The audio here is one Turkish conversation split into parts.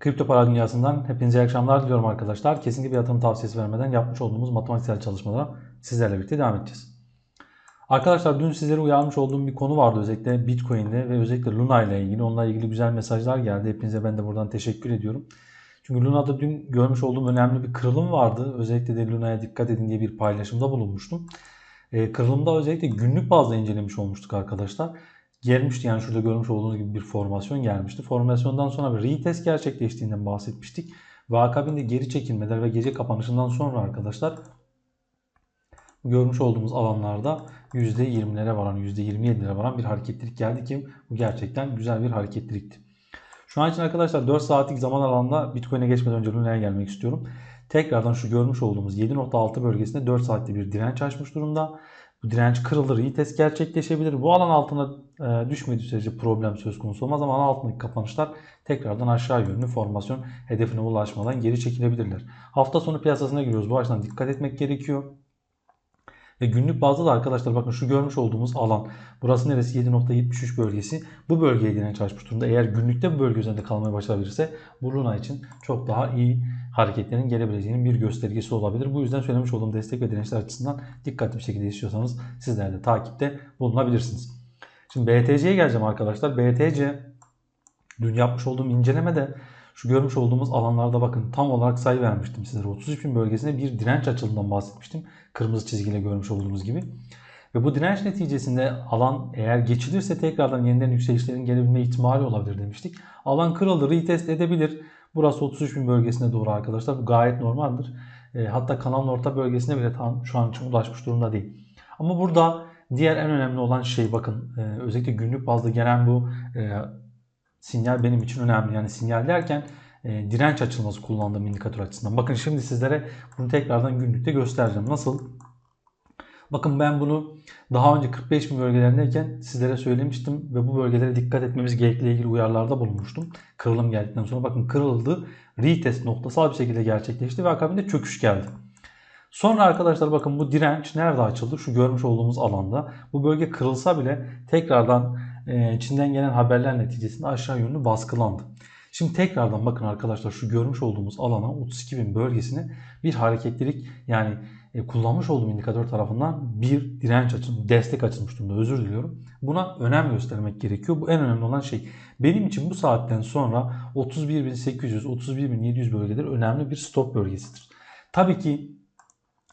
Kripto para dünyasından hepinize iyi akşamlar diliyorum arkadaşlar. Kesinlikle bir yatırım tavsiyesi vermeden yapmış olduğumuz matematiksel çalışmalara sizlerle birlikte devam edeceğiz. Arkadaşlar dün sizlere uyarmış olduğum bir konu vardı özellikle Bitcoin'de ve özellikle Luna ile ilgili. Onunla ilgili güzel mesajlar geldi. Hepinize ben de buradan teşekkür ediyorum. Çünkü Luna'da dün görmüş olduğum önemli bir kırılım vardı. Özellikle de Luna'ya dikkat edin diye bir paylaşımda bulunmuştum. E, kırılımda özellikle günlük bazda incelemiş olmuştuk arkadaşlar gelmişti. Yani şurada görmüş olduğunuz gibi bir formasyon gelmişti. Formasyondan sonra bir retest gerçekleştiğinden bahsetmiştik. Ve akabinde geri çekilmeler ve gece kapanışından sonra arkadaşlar görmüş olduğumuz alanlarda %20'lere varan, %27'lere varan bir hareketlilik geldi ki bu gerçekten güzel bir hareketlilikti. Şu an için arkadaşlar 4 saatlik zaman alanında Bitcoin'e geçmeden önce Luna'ya gelmek istiyorum. Tekrardan şu görmüş olduğumuz 7.6 bölgesinde 4 saatte bir direnç açmış durumda. Bu direnç kırılır, retest gerçekleşebilir. Bu alan altına e, düşmediği sürece problem söz konusu olmaz ama alan altındaki kapanışlar tekrardan aşağı yönlü formasyon hedefine ulaşmadan geri çekilebilirler. Hafta sonu piyasasına giriyoruz. Bu açıdan dikkat etmek gerekiyor. Ve günlük bazda da arkadaşlar bakın şu görmüş olduğumuz alan. Burası neresi? 7.73 bölgesi. Bu bölgeye direnç açmış durumda. Eğer günlükte bu bölge üzerinde kalmaya başlayabilirse bu Luna için çok daha iyi hareketlerin gelebileceğinin bir göstergesi olabilir. Bu yüzden söylemiş olduğum destek ve dirençler açısından dikkatli bir şekilde istiyorsanız sizler de takipte bulunabilirsiniz. Şimdi BTC'ye geleceğim arkadaşlar. BTC dün yapmış olduğum incelemede şu görmüş olduğumuz alanlarda bakın tam olarak sayı vermiştim sizlere. 33 bin bölgesinde bir direnç açıldığından bahsetmiştim. Kırmızı çizgiyle görmüş olduğumuz gibi. Ve bu direnç neticesinde alan eğer geçilirse tekrardan yeniden yükselişlerin gelebilme ihtimali olabilir demiştik. Alan kırıldı, retest edebilir. Burası 33 bin bölgesine doğru arkadaşlar. Bu gayet normaldir. E, hatta kanalın orta bölgesine bile tam şu an için ulaşmış durumda değil. Ama burada diğer en önemli olan şey bakın e, özellikle günlük bazda gelen bu e, sinyal benim için önemli. Yani sinyal derken e, direnç açılması kullandığım indikatör açısından. Bakın şimdi sizlere bunu tekrardan günlükte göstereceğim. Nasıl? Bakın ben bunu daha önce 45 bin bölgelerindeyken sizlere söylemiştim ve bu bölgelere dikkat etmemiz gerektiğiyle ilgili uyarılarda bulunmuştum. Kırılım geldikten sonra bakın kırıldı. Retest noktasal bir şekilde gerçekleşti ve akabinde çöküş geldi. Sonra arkadaşlar bakın bu direnç nerede açıldı? Şu görmüş olduğumuz alanda. Bu bölge kırılsa bile tekrardan Çin'den gelen haberler neticesinde aşağı yönlü baskılandı. Şimdi tekrardan bakın arkadaşlar şu görmüş olduğumuz alana 32 bin bölgesine bir hareketlilik yani e, kullanmış olduğum indikatör tarafından bir direnç açılmış, destek açılmış durumda. Özür diliyorum. Buna önem göstermek gerekiyor. Bu en önemli olan şey. Benim için bu saatten sonra 31.800, 31.700 bölgeler önemli bir stop bölgesidir. Tabii ki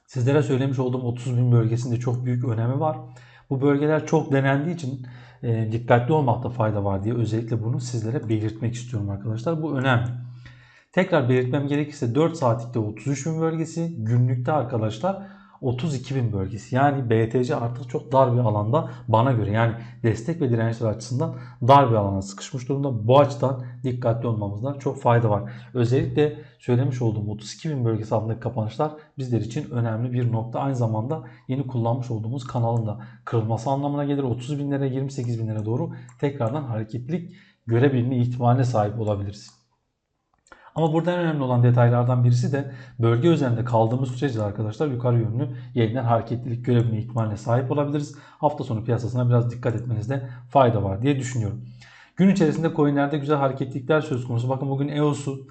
sizlere söylemiş olduğum 30.000 bölgesinde çok büyük önemi var. Bu bölgeler çok denendiği için e, dikkatli olmakta fayda var diye özellikle bunu sizlere belirtmek istiyorum arkadaşlar. Bu önemli. Tekrar belirtmem gerekirse 4 saatlikte 33 bin bölgesi, günlükte arkadaşlar 32 bin bölgesi. Yani BTC artık çok dar bir alanda bana göre yani destek ve dirençler açısından dar bir alana sıkışmış durumda. Bu açıdan dikkatli olmamızda çok fayda var. Özellikle söylemiş olduğum 32 bin bölgesi altındaki kapanışlar bizler için önemli bir nokta. Aynı zamanda yeni kullanmış olduğumuz kanalın da kırılması anlamına gelir. 30 binlere 28 binlere doğru tekrardan hareketlilik görebilme ihtimaline sahip olabiliriz. Ama burada en önemli olan detaylardan birisi de bölge üzerinde kaldığımız sürece arkadaşlar yukarı yönlü yeniden hareketlilik görebilme ihtimaline sahip olabiliriz. Hafta sonu piyasasına biraz dikkat etmenizde fayda var diye düşünüyorum. Gün içerisinde coinlerde güzel hareketlilikler söz konusu. Bakın bugün EOS'u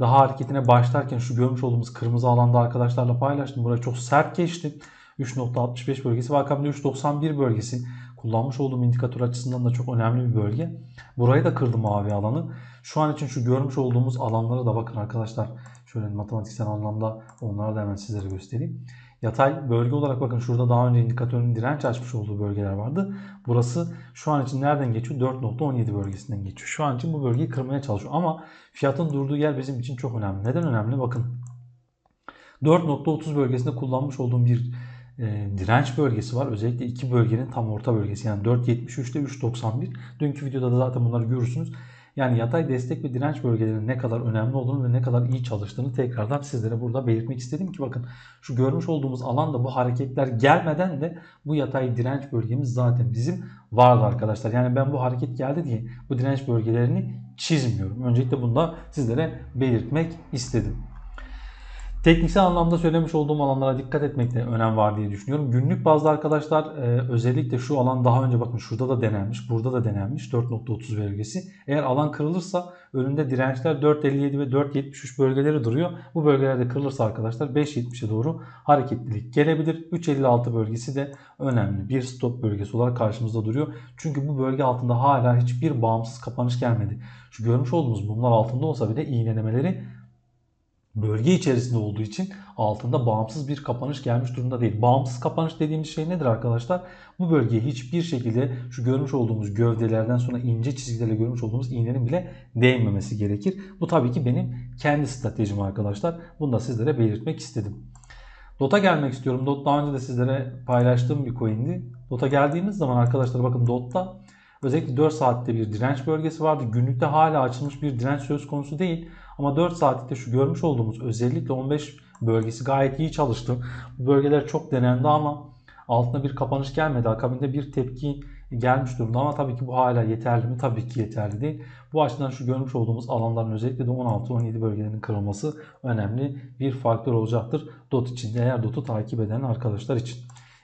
daha hareketine başlarken şu görmüş olduğumuz kırmızı alanda arkadaşlarla paylaştım. Buraya çok sert geçti. 3.65 bölgesi ve akabinde 3.91 bölgesi kullanmış olduğum indikatör açısından da çok önemli bir bölge. Burayı da kırdı mavi alanı. Şu an için şu görmüş olduğumuz alanlara da bakın arkadaşlar. Şöyle matematiksel anlamda onları da hemen sizlere göstereyim. Yatay bölge olarak bakın şurada daha önce indikatörün direnç açmış olduğu bölgeler vardı. Burası şu an için nereden geçiyor? 4.17 bölgesinden geçiyor. Şu an için bu bölgeyi kırmaya çalışıyor. Ama fiyatın durduğu yer bizim için çok önemli. Neden önemli? Bakın 4.30 bölgesinde kullanmış olduğum bir e, direnç bölgesi var. Özellikle iki bölgenin tam orta bölgesi. Yani 4.73 ile 3.91. Dünkü videoda da zaten bunları görürsünüz. Yani yatay destek ve direnç bölgelerinin ne kadar önemli olduğunu ve ne kadar iyi çalıştığını tekrardan sizlere burada belirtmek istedim ki bakın şu görmüş olduğumuz alanda bu hareketler gelmeden de bu yatay direnç bölgemiz zaten bizim vardı arkadaşlar. Yani ben bu hareket geldi diye bu direnç bölgelerini çizmiyorum. Öncelikle bunu da sizlere belirtmek istedim. Tekniksel anlamda söylemiş olduğum alanlara dikkat etmekte önem var diye düşünüyorum. Günlük bazda arkadaşlar e, özellikle şu alan daha önce bakın şurada da denenmiş, burada da denenmiş 4.30 bölgesi. Eğer alan kırılırsa önünde dirençler 4.57 ve 4.73 bölgeleri duruyor. Bu bölgelerde kırılırsa arkadaşlar 5.70'e doğru hareketlilik gelebilir. 3.56 bölgesi de önemli bir stop bölgesi olarak karşımızda duruyor. Çünkü bu bölge altında hala hiçbir bağımsız kapanış gelmedi. Şu görmüş olduğumuz bunlar altında olsa bile iğnelemeleri bölge içerisinde olduğu için altında bağımsız bir kapanış gelmiş durumda değil. Bağımsız kapanış dediğimiz şey nedir arkadaşlar? Bu bölgeye hiçbir şekilde şu görmüş olduğumuz gövdelerden sonra ince çizgilerle görmüş olduğumuz iğnenin bile değmemesi gerekir. Bu tabii ki benim kendi stratejim arkadaşlar. Bunu da sizlere belirtmek istedim. DOT'a gelmek istiyorum. DOT daha önce de sizlere paylaştığım bir coin'di. DOT'a geldiğimiz zaman arkadaşlar bakın DOT'ta özellikle 4 saatte bir direnç bölgesi vardı. Günlükte hala açılmış bir direnç söz konusu değil. Ama 4 saatlikte şu görmüş olduğumuz özellikle 15 bölgesi gayet iyi çalıştı. Bu bölgeler çok denendi ama altına bir kapanış gelmedi. Akabinde bir tepki gelmiş durumda ama tabii ki bu hala yeterli mi? Tabii ki yeterli değil. Bu açıdan şu görmüş olduğumuz alanların özellikle de 16-17 bölgelerinin kırılması önemli bir faktör olacaktır. DOT için eğer DOT'u takip eden arkadaşlar için.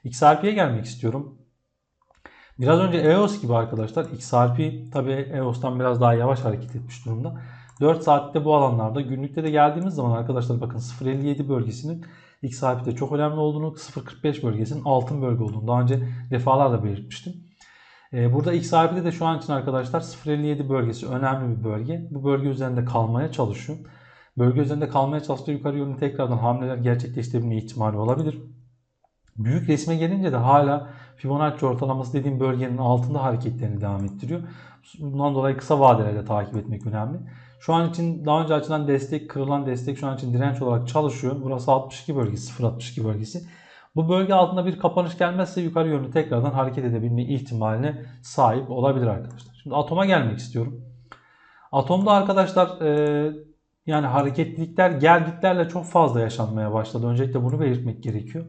XRP'ye gelmek istiyorum. Biraz önce EOS gibi arkadaşlar XRP tabii EOS'tan biraz daha yavaş hareket etmiş durumda. 4 saatte bu alanlarda günlükte de geldiğimiz zaman arkadaşlar bakın 0.57 bölgesinin XRP'de çok önemli olduğunu 0.45 bölgesinin altın bölge olduğunu daha önce defalarla belirtmiştim. Ee, burada XRP'de de şu an için arkadaşlar 0.57 bölgesi önemli bir bölge. Bu bölge üzerinde kalmaya çalışıyor. Bölge üzerinde kalmaya çalıştığı yukarı yönlü tekrardan hamleler gerçekleştirebilme ihtimali olabilir. Büyük resme gelince de hala Fibonacci ortalaması dediğim bölgenin altında hareketlerini devam ettiriyor. Bundan dolayı kısa vadelerde takip etmek önemli. Şu an için daha önce açılan destek, kırılan destek şu an için direnç olarak çalışıyor. Burası 62 bölgesi, 0.62 bölgesi. Bu bölge altında bir kapanış gelmezse yukarı yönlü tekrardan hareket edebilme ihtimaline sahip olabilir arkadaşlar. Şimdi atoma gelmek istiyorum. Atomda arkadaşlar e, yani hareketlilikler gelgitlerle çok fazla yaşanmaya başladı. Öncelikle bunu belirtmek gerekiyor.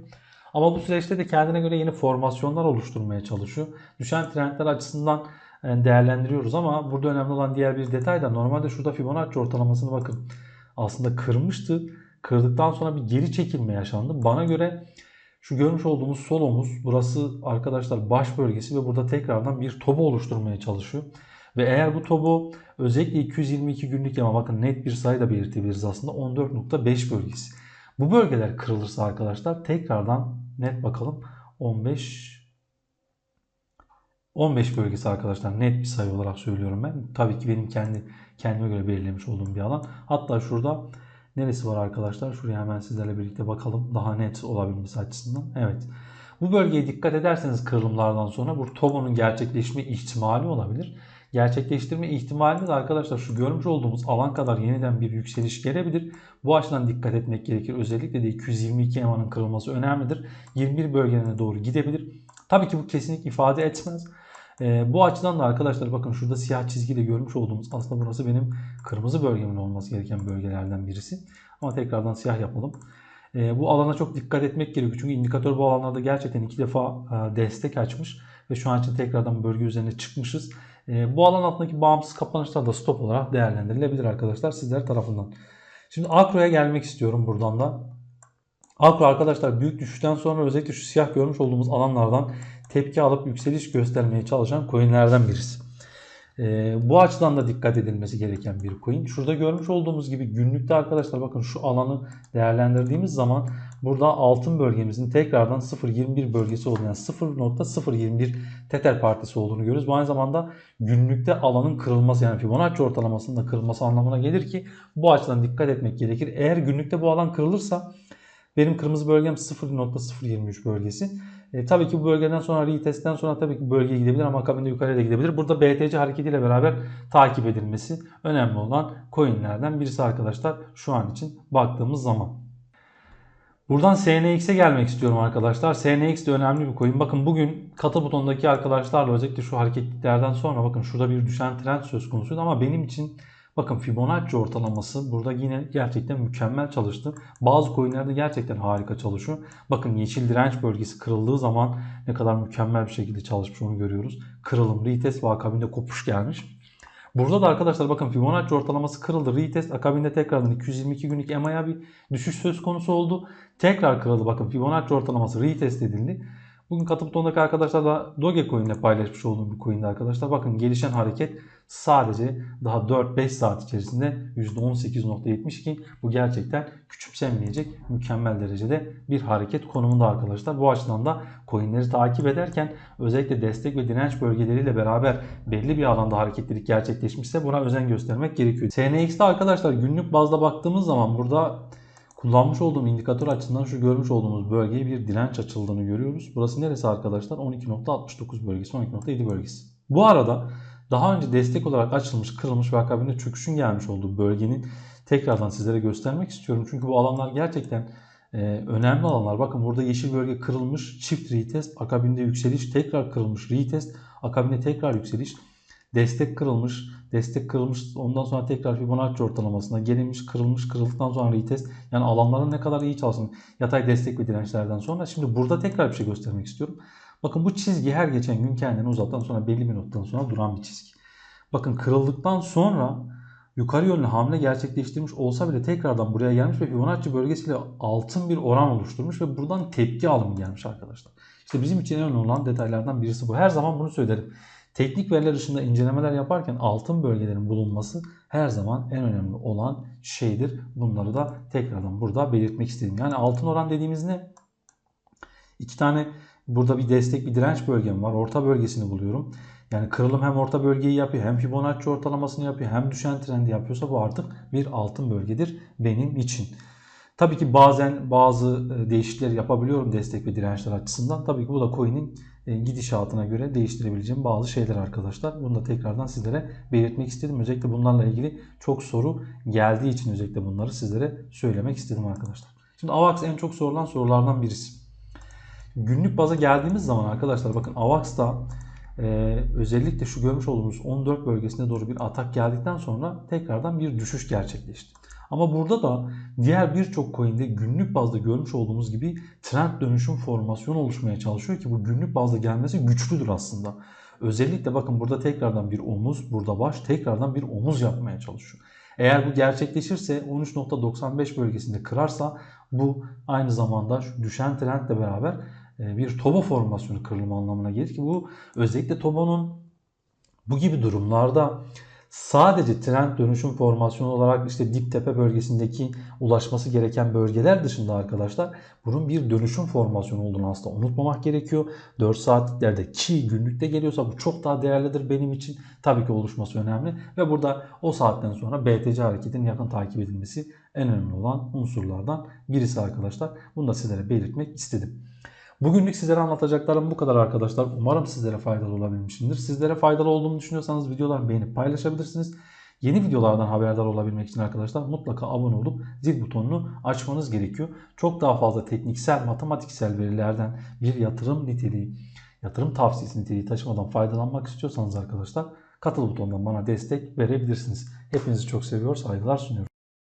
Ama bu süreçte de kendine göre yeni formasyonlar oluşturmaya çalışıyor. Düşen trendler açısından değerlendiriyoruz ama burada önemli olan diğer bir detay da normalde şurada Fibonacci ortalamasını bakın aslında kırmıştı. Kırdıktan sonra bir geri çekilme yaşandı. Bana göre şu görmüş olduğumuz sol omuz burası arkadaşlar baş bölgesi ve burada tekrardan bir tobu oluşturmaya çalışıyor. Ve eğer bu tobu özellikle 222 günlük yama bakın net bir sayı da belirtebiliriz aslında 14.5 bölgesi. Bu bölgeler kırılırsa arkadaşlar tekrardan net bakalım 15 15 bölgesi arkadaşlar net bir sayı olarak söylüyorum ben. Tabii ki benim kendi kendime göre belirlemiş olduğum bir alan. Hatta şurada neresi var arkadaşlar? Şuraya hemen sizlerle birlikte bakalım. Daha net olabilmesi açısından. Evet. Bu bölgeye dikkat ederseniz kırılımlardan sonra bu TOBO'nun gerçekleşme ihtimali olabilir. Gerçekleştirme ihtimali de arkadaşlar şu görmüş olduğumuz alan kadar yeniden bir yükseliş gelebilir. Bu açıdan dikkat etmek gerekir. Özellikle de 222 EMA'nın kırılması önemlidir. 21 bölgelerine doğru gidebilir. Tabii ki bu kesinlik ifade etmez. E, bu açıdan da arkadaşlar bakın şurada siyah çizgiyle görmüş olduğumuz aslında burası benim kırmızı bölgemin olması gereken bölgelerden birisi. Ama tekrardan siyah yapalım. E, bu alana çok dikkat etmek gerekiyor. Çünkü indikatör bu alanlarda gerçekten iki defa e, destek açmış. Ve şu an için tekrardan bölge üzerine çıkmışız. E, bu alan altındaki bağımsız kapanışlar da stop olarak değerlendirilebilir arkadaşlar sizler tarafından. Şimdi Akro'ya gelmek istiyorum buradan da. Akro arkadaşlar büyük düşüşten sonra özellikle şu siyah görmüş olduğumuz alanlardan tepki alıp yükseliş göstermeye çalışan coinlerden birisi. E, bu açıdan da dikkat edilmesi gereken bir coin. Şurada görmüş olduğumuz gibi günlükte arkadaşlar bakın şu alanı değerlendirdiğimiz zaman burada altın bölgemizin tekrardan 0.21 bölgesi olduğunu yani 0.021 Tether partisi olduğunu görüyoruz. Bu aynı zamanda günlükte alanın kırılması yani Fibonacci ortalamasının da kırılması anlamına gelir ki bu açıdan dikkat etmek gerekir. Eğer günlükte bu alan kırılırsa benim kırmızı bölgem 0.023 bölgesi. E, tabii ki bu bölgeden sonra retestten sonra tabii ki bölgeye gidebilir ama akabinde yukarıya da gidebilir. Burada BTC hareketiyle beraber takip edilmesi önemli olan coinlerden birisi arkadaşlar şu an için baktığımız zaman. Buradan SNX'e gelmek istiyorum arkadaşlar. SNX de önemli bir coin. Bakın bugün kata butondaki arkadaşlarla özellikle şu hareketliklerden sonra bakın şurada bir düşen trend söz konusuydu ama benim için Bakın Fibonacci ortalaması burada yine gerçekten mükemmel çalıştı. Bazı coinlerde gerçekten harika çalışıyor. Bakın yeşil direnç bölgesi kırıldığı zaman ne kadar mükemmel bir şekilde çalışmış onu görüyoruz. Kırılım, retest ve akabinde kopuş gelmiş. Burada da arkadaşlar bakın Fibonacci ortalaması kırıldı. Retest akabinde tekrardan 222 günlük EMA'ya bir düşüş söz konusu oldu. Tekrar kırıldı bakın Fibonacci ortalaması retest edildi. Bugün katı butondaki arkadaşlar da Dogecoin ile paylaşmış olduğum bir coin'de arkadaşlar. Bakın gelişen hareket sadece daha 4-5 saat içerisinde %18.72 bu gerçekten küçümsenmeyecek mükemmel derecede bir hareket konumunda arkadaşlar. Bu açıdan da coinleri takip ederken özellikle destek ve direnç bölgeleriyle beraber belli bir alanda hareketlilik gerçekleşmişse buna özen göstermek gerekiyor. SNX'de arkadaşlar günlük bazda baktığımız zaman burada kullanmış olduğum indikatör açısından şu görmüş olduğumuz bölgeye bir direnç açıldığını görüyoruz. Burası neresi arkadaşlar? 12.69 bölgesi, 12.7 bölgesi. Bu arada daha önce destek olarak açılmış, kırılmış ve akabinde çöküşün gelmiş olduğu bölgenin tekrardan sizlere göstermek istiyorum. Çünkü bu alanlar gerçekten e, önemli alanlar. Bakın burada yeşil bölge kırılmış, çift retest, akabinde yükseliş, tekrar kırılmış, retest, akabinde tekrar yükseliş, destek kırılmış, destek kırılmış, ondan sonra tekrar Fibonacci ortalamasına gelinmiş, kırılmış, kırıldıktan sonra retest. Yani alanların ne kadar iyi çalıştığını, yatay destek ve dirençlerden sonra. Şimdi burada tekrar bir şey göstermek istiyorum. Bakın bu çizgi her geçen gün kendini uzattan sonra belli bir noktadan sonra duran bir çizgi. Bakın kırıldıktan sonra yukarı yönlü hamle gerçekleştirmiş olsa bile tekrardan buraya gelmiş ve Fibonacci bölgesiyle altın bir oran oluşturmuş ve buradan tepki alımı gelmiş arkadaşlar. İşte bizim için en önemli olan detaylardan birisi bu. Her zaman bunu söylerim. Teknik veriler dışında incelemeler yaparken altın bölgelerin bulunması her zaman en önemli olan şeydir. Bunları da tekrardan burada belirtmek istedim. Yani altın oran dediğimiz ne? İki tane burada bir destek bir direnç bölgem var. Orta bölgesini buluyorum. Yani kırılım hem orta bölgeyi yapıyor hem Fibonacci ortalamasını yapıyor hem düşen trendi yapıyorsa bu artık bir altın bölgedir benim için. Tabii ki bazen bazı e, değişiklikler yapabiliyorum destek ve dirençler açısından. Tabii ki bu da coin'in e, gidişatına göre değiştirebileceğim bazı şeyler arkadaşlar. Bunu da tekrardan sizlere belirtmek istedim. Özellikle bunlarla ilgili çok soru geldiği için özellikle bunları sizlere söylemek istedim arkadaşlar. Şimdi AVAX en çok sorulan sorulardan birisi. Günlük baza geldiğimiz zaman arkadaşlar bakın AVAX'ta e, özellikle şu görmüş olduğumuz 14 bölgesine doğru bir atak geldikten sonra tekrardan bir düşüş gerçekleşti. Ama burada da diğer birçok coin'de günlük bazda görmüş olduğumuz gibi trend dönüşüm formasyonu oluşmaya çalışıyor ki bu günlük bazda gelmesi güçlüdür aslında. Özellikle bakın burada tekrardan bir omuz, burada baş tekrardan bir omuz yapmaya çalışıyor. Eğer bu gerçekleşirse 13.95 bölgesinde kırarsa bu aynı zamanda şu düşen trendle beraber e, bir toba formasyonu kırılma anlamına gelir ki bu özellikle tobanın bu gibi durumlarda sadece trend dönüşüm formasyonu olarak işte dip tepe bölgesindeki ulaşması gereken bölgeler dışında arkadaşlar bunun bir dönüşüm formasyonu olduğunu aslında unutmamak gerekiyor. 4 saatliklerde ki günlükte geliyorsa bu çok daha değerlidir benim için. Tabii ki oluşması önemli ve burada o saatten sonra BTC hareketinin yakın takip edilmesi en önemli olan unsurlardan birisi arkadaşlar. Bunu da sizlere belirtmek istedim. Bugünlük sizlere anlatacaklarım bu kadar arkadaşlar. Umarım sizlere faydalı olabilmişimdir. Sizlere faydalı olduğumu düşünüyorsanız videolarımı beğenip paylaşabilirsiniz. Yeni videolardan haberdar olabilmek için arkadaşlar mutlaka abone olup zil butonunu açmanız gerekiyor. Çok daha fazla tekniksel, matematiksel verilerden bir yatırım niteliği, yatırım tavsiyesi niteliği taşımadan faydalanmak istiyorsanız arkadaşlar katıl butonundan bana destek verebilirsiniz. Hepinizi çok seviyor, saygılar sunuyorum.